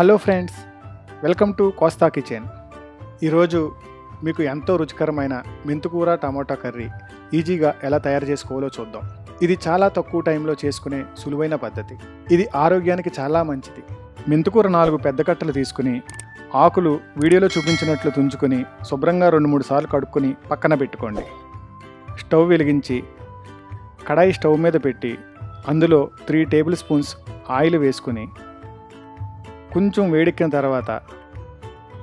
Hello friends welcome to Kosta kitchen. ఈరోజు మీకు ఎంతో రుచికరమైన మెంతుకూర టమాటా కర్రీ ఈజీగా ఎలా తయారు చేసుకోవాలో చూద్దాం. ఇది చాలా తక్కువ టైంలో చేసుకునే సులువైన పద్ధతి. ఇది ఆరోగ్యానికి చాలా మంచిది. మెంతుకూర నాలుగు పెద్ద కట్టలు తీసుకుని ఆకులు వీడియోలో చూపించినట్లు తుంచుకొని శుభ్రంగా రెండు మూడు సార్లు కడుక్కొని పక్కన పెట్టుకోండి. స్టవ్ వెలిగించి కడాయి స్టవ్ మీద పెట్టి అందులో త్రీ టేబుల్ స్పూన్స్ ఆయిల్ వేసుకుని కొంచెం వేడెక్కిన తర్వాత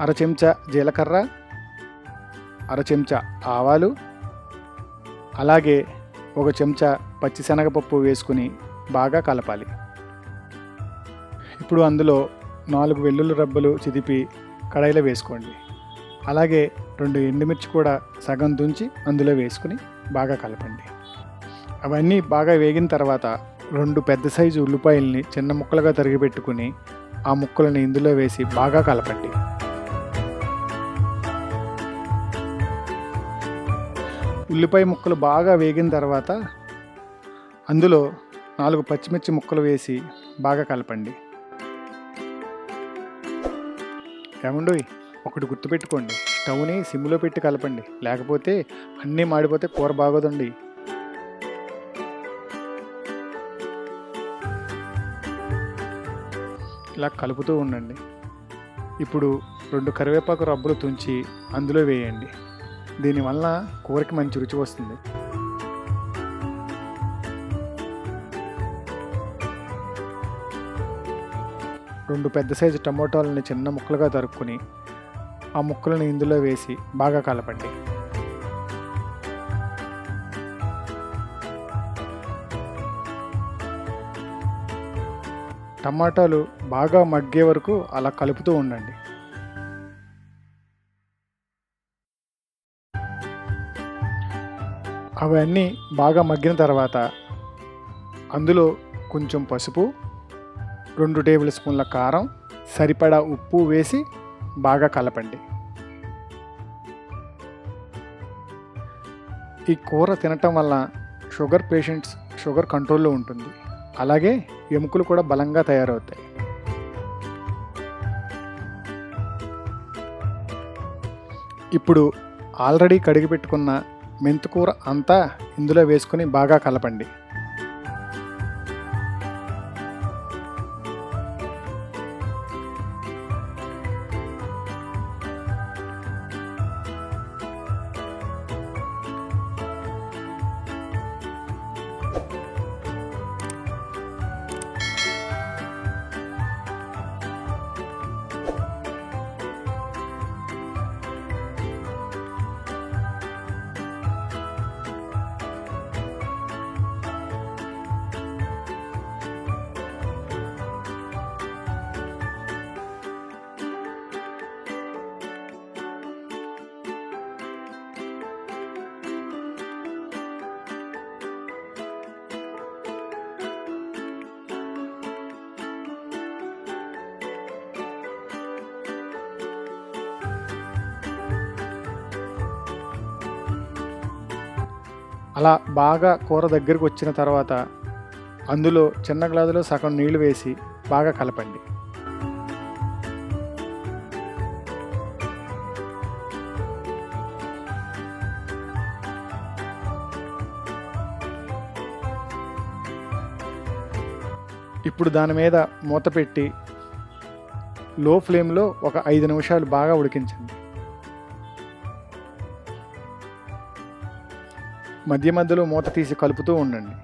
అర చెంచా జీలకర్ర అర చెంచా ఆవాలు అలాగే ఒక చెంచా పచ్చిశనగపప్పు వేసుకుని బాగా కలపాలి. ఇప్పుడు అందులో నాలుగు వెల్లుల్లి రబ్బలు చిదిపి కడాయిలో వేసుకోండి. అలాగే రెండు ఎండుమిర్చి కూడా సగం దుంచి అందులో వేసుకుని బాగా కలపండి. అవన్నీ బాగా వేగిన తర్వాత రెండు పెద్ద సైజు ఉల్లిపాయల్ని చిన్న ముక్కలుగా తరిగి పెట్టుకుని ఆ ముక్కలను ఇందులో వేసి బాగా కలపండి. ఉల్లిపాయ ముక్కలు బాగా వేగిన తర్వాత అందులో నాలుగు పచ్చిమిర్చి ముక్కలు వేసి బాగా కలపండి. ఏమండి ఒకటి గుర్తుపెట్టుకోండి. స్టవ్ని సిమ్లో పెట్టి కలపండి. లేకపోతే అన్నీ మాడిపోతే కూర బాగోదండి. ఇలా కలుపుతూ ఉండండి. ఇప్పుడు రెండు కరివేపాకు రబ్బులు తుంచి అందులో వేయండి. దీనివల్ల కూరకి మంచి రుచి వస్తుంది. రెండు పెద్ద సైజు టమోటాలని చిన్న ముక్కలుగా తరుక్కుని ఆ ముక్కలను ఇందులో వేసి బాగా కలపండి. టమాటాలు బాగా మగ్గే వరకు అలా కలుపుతూ ఉండండి. అవన్నీ బాగా మగ్గిన తర్వాత అందులో కొంచెం పసుపు రెండు టేబుల్ స్పూన్ల కారం సరిపడా ఉప్పు వేసి బాగా కలపండి. ఈ కూర తినటం వల్ల షుగర్ పేషెంట్స్ షుగర్ కంట్రోల్లో ఉంటుంది. అలాగే ఎముకలు కూడా బలంగా తయారవుతాయి. ఇప్పుడు ఆల్రెడీ కడిగి పెట్టుకున్న మెంతుకూర అంతా ఇందులో వేసుకొని బాగా కలపండి. అలా బాగా కూర దగ్గరికి వచ్చిన తర్వాత అందులో చిన్న గ్లాసులో సగం నీళ్ళు వేసి బాగా కలపండి. ఇప్పుడు దాని మీద మూత పెట్టి లో ఫ్లేమ్లో ఒక ఐదు నిమిషాలు బాగా ఉడికించండి. మధ్య మధ్యలో మూత తీసి కలుపుతూ ఉండండి.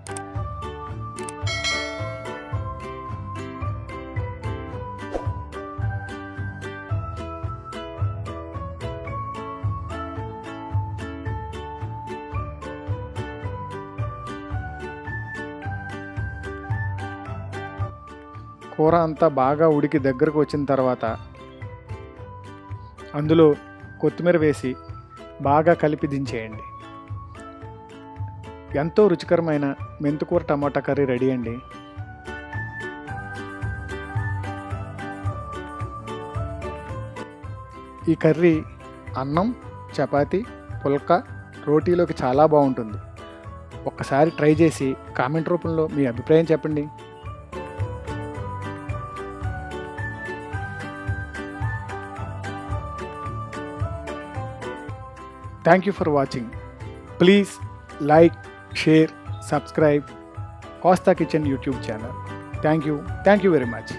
కూర అంతా బాగా ఉడికి దగ్గరకు వచ్చిన తర్వాత అందులో కొత్తిమీర వేసి బాగా కలిపి దించేయండి. ఎంతో రుచికరమైన మెంతుకూర టమాటా కర్రీ రెడీ అండి. ఈ కర్రీ అన్నం చపాతి పుల్క రోటీలోకి చాలా బాగుంటుంది. ఒక్కసారి ట్రై చేసి కామెంట్ రూపంలో మీ అభిప్రాయం చెప్పండి. Thank you for watching please like share subscribe Kosta kitchen YouTube channel thank you thank you very much